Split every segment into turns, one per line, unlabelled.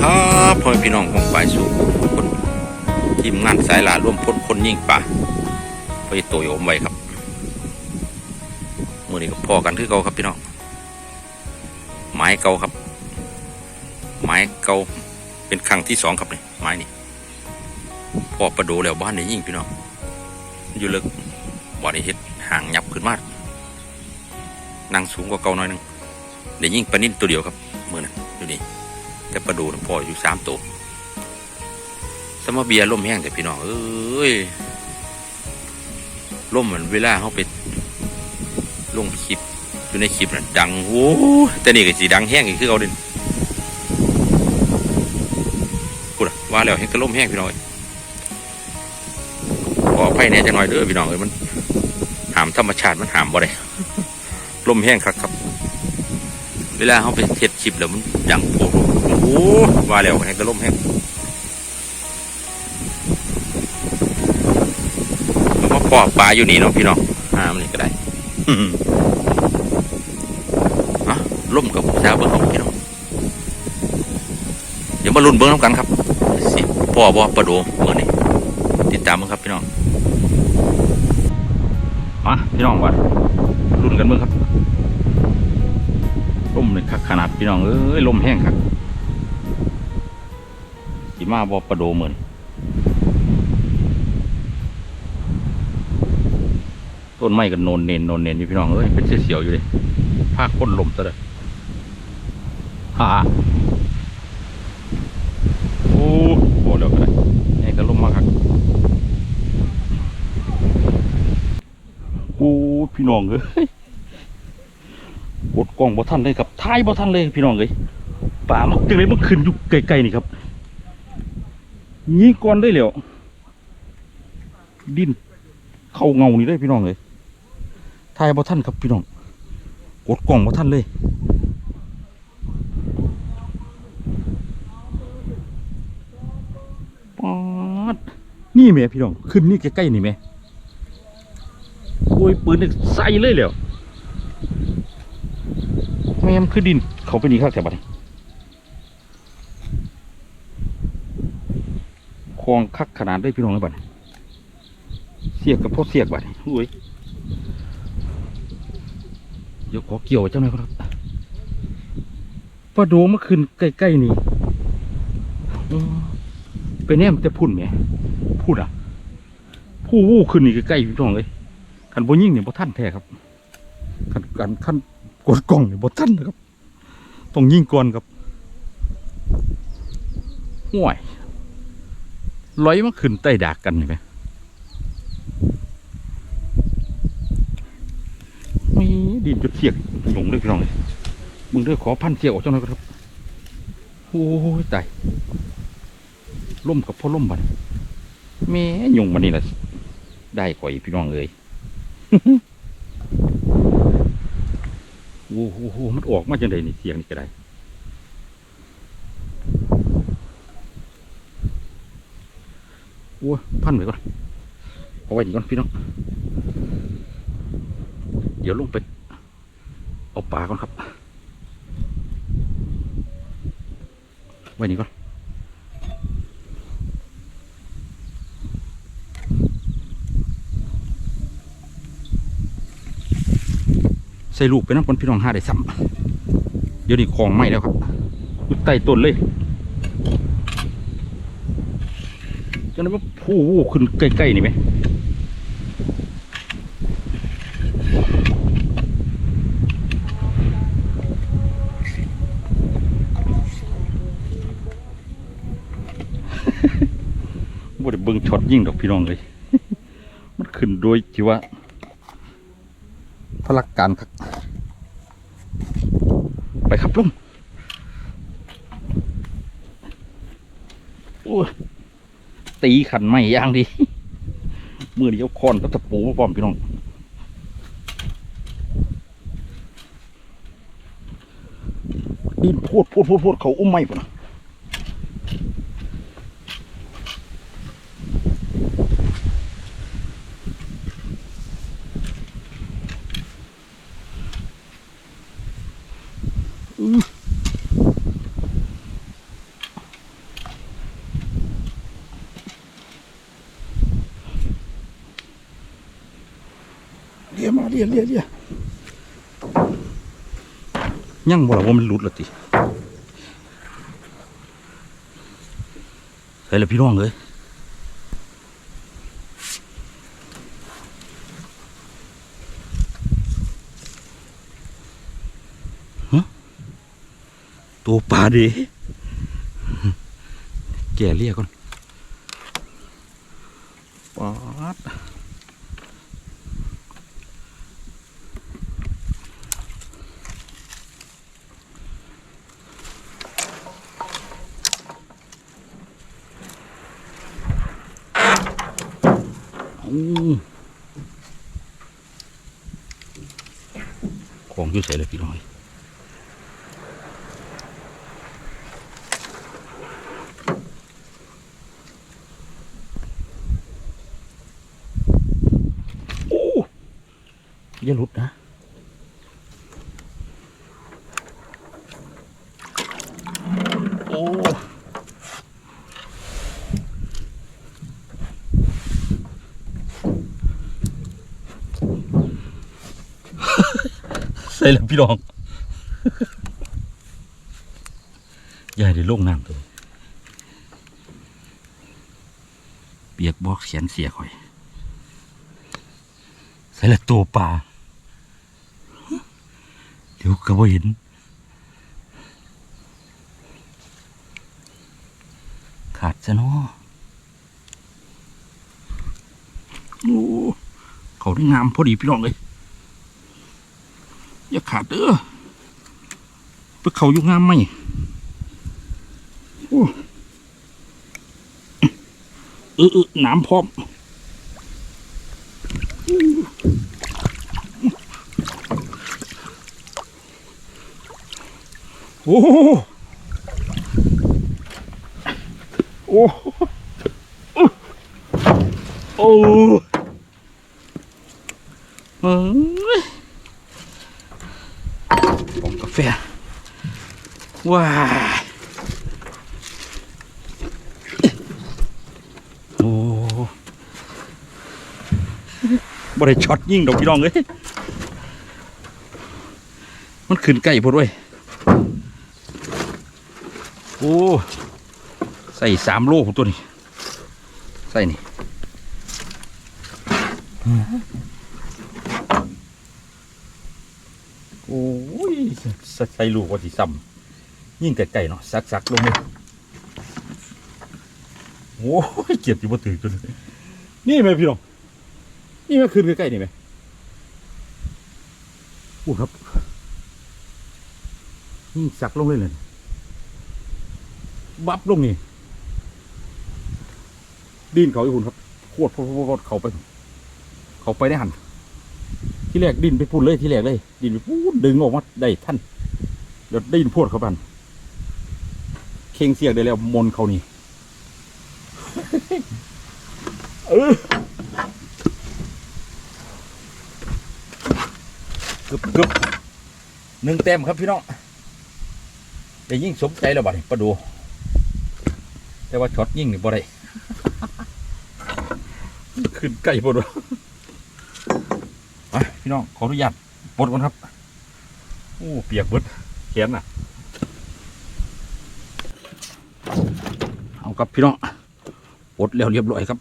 ครับพ่อพี่น้องของฝ่ายสู่คนทีมงานสายลาร่วมพ้นคนยิ่งป่าไปโตโยมไว้ครับมือนี้ก็พอกันคือเก่าครับพี่น้องไม้เก่าครับไม้เก่าเป็นครั้งที่สองครับนี่ไม้นี่พอประดูแล้วบ้านนี่ยิ่งพี่น้องอยู่ลึกบ่ได้เฮ็ดห่างยับขึ้นมากนั่งสูงกว่าเก่าหน่อยนึงเดี๋ยวยิ่งปนิ่นตัวเดียวครับมือนั้นอยู่นี่ แต่ปลาดูนพออยู่สามตัวสมเบียร์ล่มแห้งแต่พี่น้องเอ้ยล่มเหมือนเวลาเขาไปลงคลิปอยู่ในคลิปน่ะดังโอ้แต่นี่ก็สีดังแห้งอีกคือเขาเด่นกูดว่าแล้วเห็นก็ล่มแห้งพี่น้องเอ้ยขออภัยแน่จังหน่อยเด้อพี่น้องเอ้ยมันหามธรรมชาติมันหามบ่ได้ล่มแห้งครับครับ เวลาเขาไปเท็ดคลิปแล้วมันดังโผล่โอ้ ว่าแล้วแห้งก็ล่มแห้งมันมาปอกปลาอยู่นี่เนาะพี่น้องหามันนี่ก็ได้อะล่มกับชาเบิ้งของพี่น้องเดี๋ยวมาลุ้นเบิ้งน้ำกันครับสิพ่อบ่ประโดเมื่อนี้ติดตามมั้งครับพี่น้องมาพี่น้องวัดลุ้นกันเบิ้งครับลมเลยขนาดพี่น้องเอ้ยลมแห้งครับ มาบอประโดเหมือนต้นไม้กันโนนเนนโนนเนนอยู่พี่น้องเอ้ยเป็นเสียวอยู่เลยภาคก้นลมซะเลยฮ่าโอ้โหเดี๋ยวก็ได้นี่ก็ลมมากครับโอ้พี่น้องเอ้ยกดกล้องบ่ทันเลยครับท้ายบ่ทันเลยพี่น้องเอ้ยป่ามันจังเลยมันขึ้นอยู่ไกลๆนี่ครับ ยิงก่อนได้แล้วดิน เข้าเงานี่ได้พี่น้องเอ้ยทายบ่ทันครับพี่น้อง กดกล้องบ่ทันเลย ป๊าดนี่แม่พี่น้อง ขึ้นนี่ใกล้ๆนี่แม่โอ้ยปืนนี่ใส่เลยแล้วแม่มคือดิน เขาไปนี่ข้างแต่บัดนี้ คลองคักขนาดได้พี่น้องเลยบัดเสียกกับพ่อเสียกบัดนี้อุ้ยเดี๋ยวขอเกี่ยวไว้เจ้าหน่อยครับปลาโดเมื่อคืนใกล้ๆนี่ไปแนมแต่พุ่นแหมพูดอะ ผู้วู้ขึ้นนี่ใกล้ๆพี่น้องเลยขันบ่ยิ่งเนี่ยบ่ท่านแท้ครับขันขันขันกดกล่องเนี่ยบทันนะครับต้องยิ่งก่อนครับห่วย ลอยมาขึ้นใต้ดากกันเห็นไหมมีดินจุดเสียกหลงเลยพี่น้องเลยมึงเด้อขอพันเสียกออกจังหน่อยครับโอ้ยตายล่มกับพ่อล่มบัดแม่ยงมันนี่แหละได้ข่อยพี่น้องเลยโอ้โหโอ้โหมันออกมาจังไดนี่เสียงนี่ก็ได้ อ้พันไว้ก่อนเอาไว้นี่ก่อนพี่น้อง เดี๋ยวลงไป เอาปลาก่อนครับ ไว้นี่ก่อนใส่ลูกไปน้ำคนพี่น้องห้าได้ซ้ำเดี๋ยวนี้ของไหม้แล้วครับอยู่ใต้ต้นเลยจังนั้นว่า ผู้วู้ขึ้นใกล้ๆนี่ไหมบ่ได้เบิ่งช็อตยิ่งดอกพี่น้องเลย มันขึ้นโดยที่ว่าพลักการครับ ไปครับลุงโอ้ ตีขันไม่ย่างดีมือเดียวคอนก็ตะปูมาป้อมพี่น้องดินพูดพูดพูดพูดเขาอุ้มไม่ปะนะ เลียเลียเลียยังบ่ละว่ามันหลุดละติใส่ละพี่น้องเลยฮะตัวปลาดิแก่เรียกก่อน ของยุ่ใส่เลยพี่น้อยโอ้อย่าหลุดนะ ส่แล้วพี่น้องยายได้ลงน้ำตัวเปียกบอกเขียนเสียข่อย ใส่แล้วตัวปลาเดี๋ยวก็บ่เห็นขาดซะเนาะโอ้เขาได้งามพอดีพี่น้องเลย ขาดเด้อเพื่อเขาอยู่งามไหมโอ้เออเออน้ำพร้อมโอ้โอ้โอ้เอ้ยขอ แฟว้ายโอ้บริช็อตยิ่งดอกพี่น้องเลยมันขึ้นใกล้พอด้วยโอ้ใส่สามโลของตัวนี้ ใส่นี่ อ้ยใส่ลูกว่าสิซ้ำยิ่งไก่ๆเนาะซักๆลงเลยโอ้ยเจ็บอยู่บ่ถึงจนนี่ไหมพี่น้องนี่มันคืนใกล้ๆนี่ไหมโอ้ครับยิ่งซักลงเลยเลยบับลงนี่ดินเขาอีกคุณครับโคตรโคตรโคตรเขาไป เขาไปได้หัน ที่แรกดินไปพูดเลยที่แรกเลย ดินไปพูดดึงออกมาได้ท่านเดี๋ยวได้ยินพูดเขาบันเข่งเสียกได้แล้วมนเขานี่เออเกือบเกือบหนึ่งเต็มครับพี่น้องได้ยิ่งสมใจแล้วบัดนี้ประดู แต่ว่าช็อตยิ่งนี่บ่ได้ขึ้นใกล้ปวดวะ ไปพี่น้องขออนุญาตปลดก่อนครับโอ้เปียกเบิดแขนน่ะเอาครับพี่น้องปลดแล้วเรียบร้อยครับ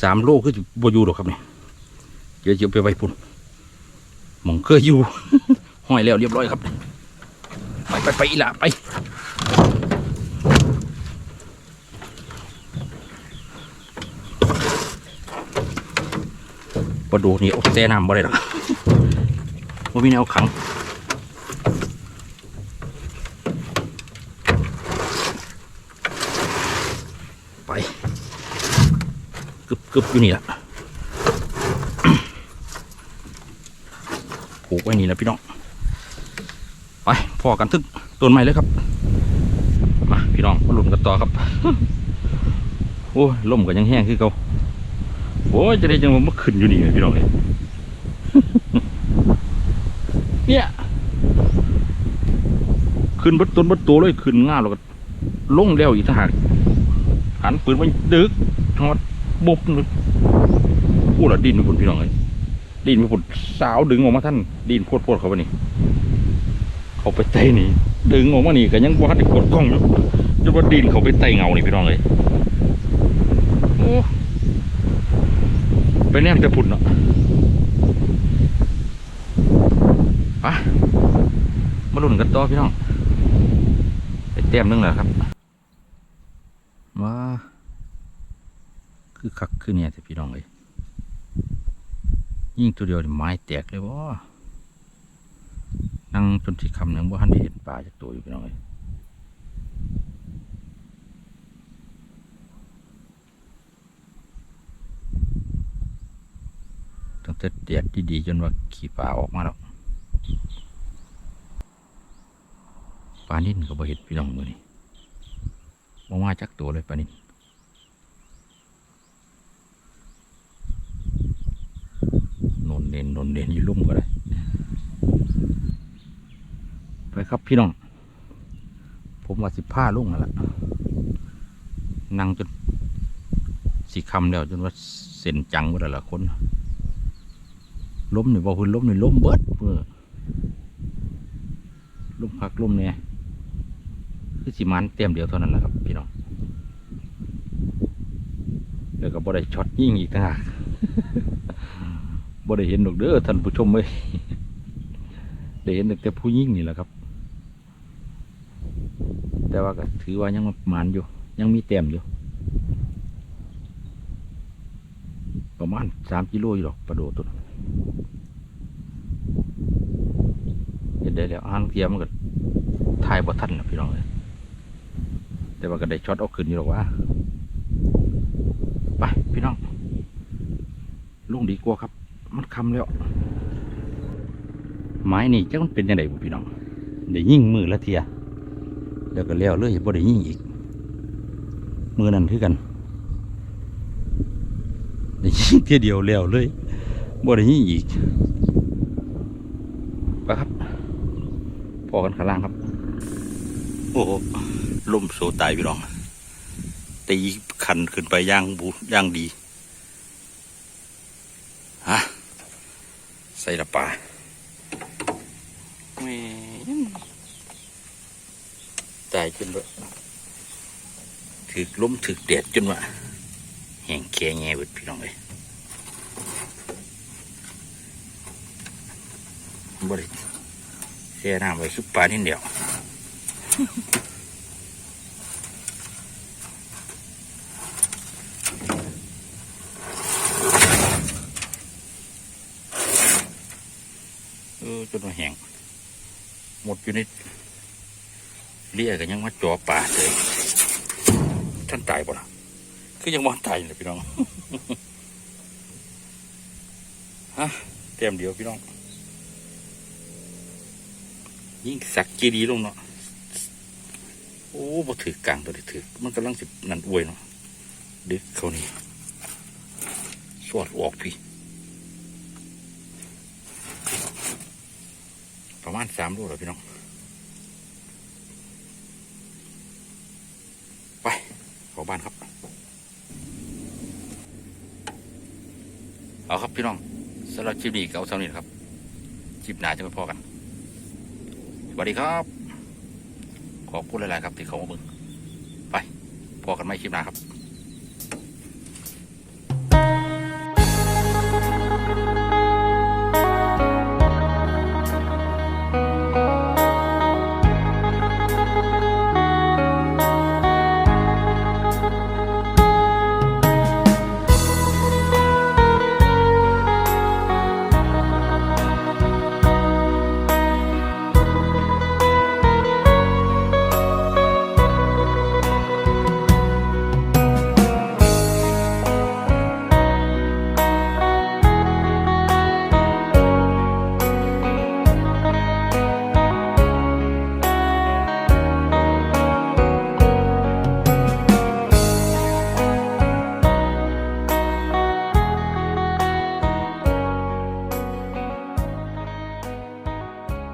สามโลคือจะบอยู่หรอกครับเนี่ยเดี๋ยวจะไปไว้พุ่นมองเคยอยู่ห้อยแล้วเรียบร้อยครับ ไปไปไปอีหละไป ปลาดูนี่เอาแช่น้ำบ่ได้หรอกว่ามีแนวขังไปกึบกึบอยู่นี่ละผูกไว้นี่แหละพี่น้องไปพอกันทึกต้นไม้เลยครับ มาพี่น้องมาลุ้นกันต่อครับ โอ้ยลมก็ยังแห้งคือเก่า อ้ยจะได้จังว่ามันขึ้นอยู่นี่ไงพี่น้องเอ้ยเนี่ย ขึ้นบนต้นบนตัวเลยขึ้นง่าแล้วก็ลงแล้วอีกทหารหันปืนมันดึกทอดบบเลยอู้ละดินเป็นคนพี่น้องเลยดินไปผุดสาวดึงออกมาท่านดินโพดโพดเขาไปนี่เขาไปไต่นี่ดึงออกมานี่ก็ยังว่าได้กดกล้องอยู่จนว่าดินเขาไปไต่เงานี่พี่น้องเลยโอ้ ไปแนมจะผุดเนาะไปมาลุ้นกันต่อพี่น้องไปเต็มนึงแล้วครับว้าคือคักคือเนี่ยแต่พี่น้องเลยยิ่งตัวเดียวนี่ไม้แตกเลยวะนั่งจนสิคำหนึ่งว่าหันเห็นปลาจากตัวอยู่พี่น้องเลย ตั้งแต่เดียดดีๆจนว่าขี่ปลาออกมาแล้วปลานิ่นก็บ่เห็นพี่น้องมือนี่บ่มาจักตัวเลยปลานิ่นนนเด่นนนเด่นอยู่ลุ่มก็ได้ไปครับพี่น้อง ผมว่าสิบผ้าลุ่งนั่นแหละนั่งจนสีคำแล้วจนว่าเส้นจังหมดแล้วละคน ล้มหนี่งบอกคุณล้มหนี่งล้มเบิดเพื่อล้มพักล้มเนี่ยคือสิมันเตรียมเดียวเท่านั้นแหละครับพี่น้องเดี๋ยวก็บ่ได้ช็อตยิงอีกต่างหากบ่ได้เห็นดอกเด้อท่านผู้ชมเอ้ยได้เห็นแต่ผู้ยิ่งนี่แหละครับ แต่ว่าก็ถือว่ายังหมานอยู่ ยังมีแต้มอยู่ ประมาณสามกิโลอยู่หรอกปลาโดดตัวนั้นเห็น ได้แล้วอ่านเทียมมันก็ทายบ่ทันนะพี่น้องเลยแต่ว่าก็ได้ช็อตเอาขึ้นอยู่หรอกว่าไปพี่น้องลุงดีกว่าครับ มันคำแล้ว ไม้นี่จักมันเป็นยังไงบุพี่น้องได้ยิ่งมือละเทียแล้วก็แล้วเลยบ่ได้ยิ่งอีก มือนั่นคือกันได้ยิ่งเทียเดียวแล้วเลยบ่ได้ยิ่งอีกไปครับ พ อกันข้างล่างครับ โอ้โหลมโซตายพี่น้องตีคันขึ้นไปย่างบูย่างดีฮะใส่ละปลาแหม่ตายจนแบบถึกล้มถึกเด็ดจนว่าแห้งแข็งแง่เบิดพี่น้องเลยบริ แช่น้ำไว้ซุปปลานิดเดียวเออจนว่าแห้งหมดอยู่ในเลี้ยกันยังมาจ่อป่าเลยท่านตายบ่ล่ะคือยังมอนตายอยู่เลยพี่น้องฮะเต็มเดียวพี่น้อง ยิ่งสักกีดีลงเนาะโอ้บ่ถือกลางตัวนี้ถือมันกำลังสินั่นอวยเนาะดึกเขานี่สวดออกพี่ ประมาณสามลูกแล้วพี่น้อง ไปเขอบ้านครับ เอาครับพี่น้องสำหรับคลิปนี้ก็เอาเท่านี้นครับคลิปหน้าจะไปพอกัน วัสดีครับ ขอบคุณหลาย ๆ ครับที่เขามาเบึงไปพอกันไหมคลิปหน้าครับ